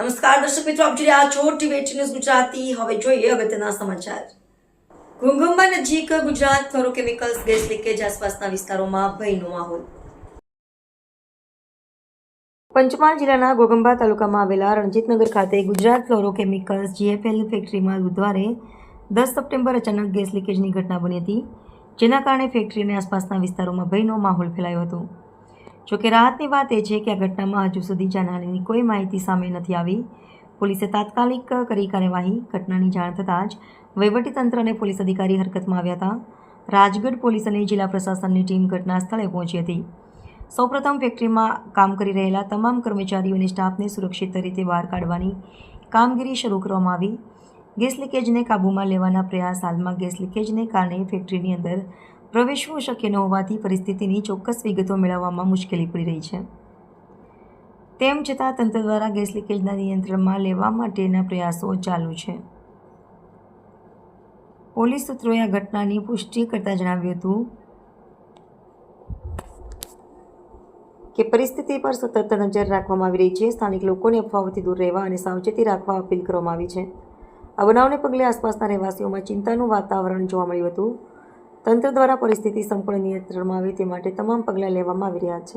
નમસ્કાર દર્શક મિત્રો, આપ જોઈ રહ્યા છો ટીવી ન્યૂઝ ગુજરાતી. હવે જોઈએ અગત્યના સમાચાર. ઘુંઘુંબા નજીક ગુજરાત ફ્લોરોકેમિકલ્સ ગેસ લીકેજ, આસપાસના વિસ્તારોમાં ભયનો માહોલ. પંચમહાલ જિલ્લાના ગોગંબા તાલુકામાં આવેલા રણજીતનગર ખાતે ગુજરાત ફ્લોરોકેમિકલ્સ જીએફએલ ફેક્ટરીમાં બુધવારે દસ સપ્ટેમ્બર અચાનક ગેસ લીકેજની ઘટના બની હતી, જેના કારણે ફેક્ટરી અને આસપાસના વિસ્તારોમાં ભયનો માહોલ ફેલાયો હતો. જોકે રાહતની વાત એ છે કે આ ઘટનામાં હજુ સુધી જાનહાનીની કોઈ માહિતી સામે નથી આવી. પોલીસે તાત્કાલિક કરી કાર્યવાહી. ઘટનાની જાણ થતાં જ વહીવટીતંત્ર અને પોલીસ અધિકારી હરકતમાં આવ્યા હતા. રાજગઢ પોલીસ અને જિલ્લા પ્રશાસનની ટીમ ઘટના સ્થળે પહોંચી હતી. સૌપ્રથમ ફેક્ટરીમાં કામ કરી રહેલા તમામ કર્મચારીઓ અને સ્ટાફને સુરક્ષિત રીતે બહાર કાઢવાની કામગીરી શરૂ કરવામાં આવી. ગેસ લીકેજને કાબૂમાં લેવાના પ્રયાસ હાલમાં ગેસ લીકેજને કારણે ફેક્ટરીની અંદર પ્રવેશવું શક્ય ન હોવાથી પરિસ્થિતિની ચોક્કસ વિગતો મેળવવામાં મુશ્કેલી પડી રહી છે. તેમ છતાં તંત્ર દ્વારા ગેસ લીકેજના નિયંત્રણમાં લેવા માટેના પ્રયાસો ચાલુ છે. પોલીસ સૂત્રોએ આ ઘટનાની પુષ્ટિ કરતાં જણાવ્યું હતું કે પરિસ્થિતિ પર સતત નજર રાખવામાં આવી રહી છે. સ્થાનિક લોકોને અફવાઓથી દૂર રહેવા અને સાવચેતી રાખવા અપીલ કરવામાં આવી છે. આ બનાવને પગલે આસપાસના રહેવાસીઓમાં ચિંતાનું વાતાવરણ જોવા મળ્યું હતું. તંત્ર દ્વારા પરિસ્થિતિ સંપૂર્ણ નિયંત્રણમાં આવે તે માટે તમામ પગલાં લેવામાં આવી રહ્યા છે.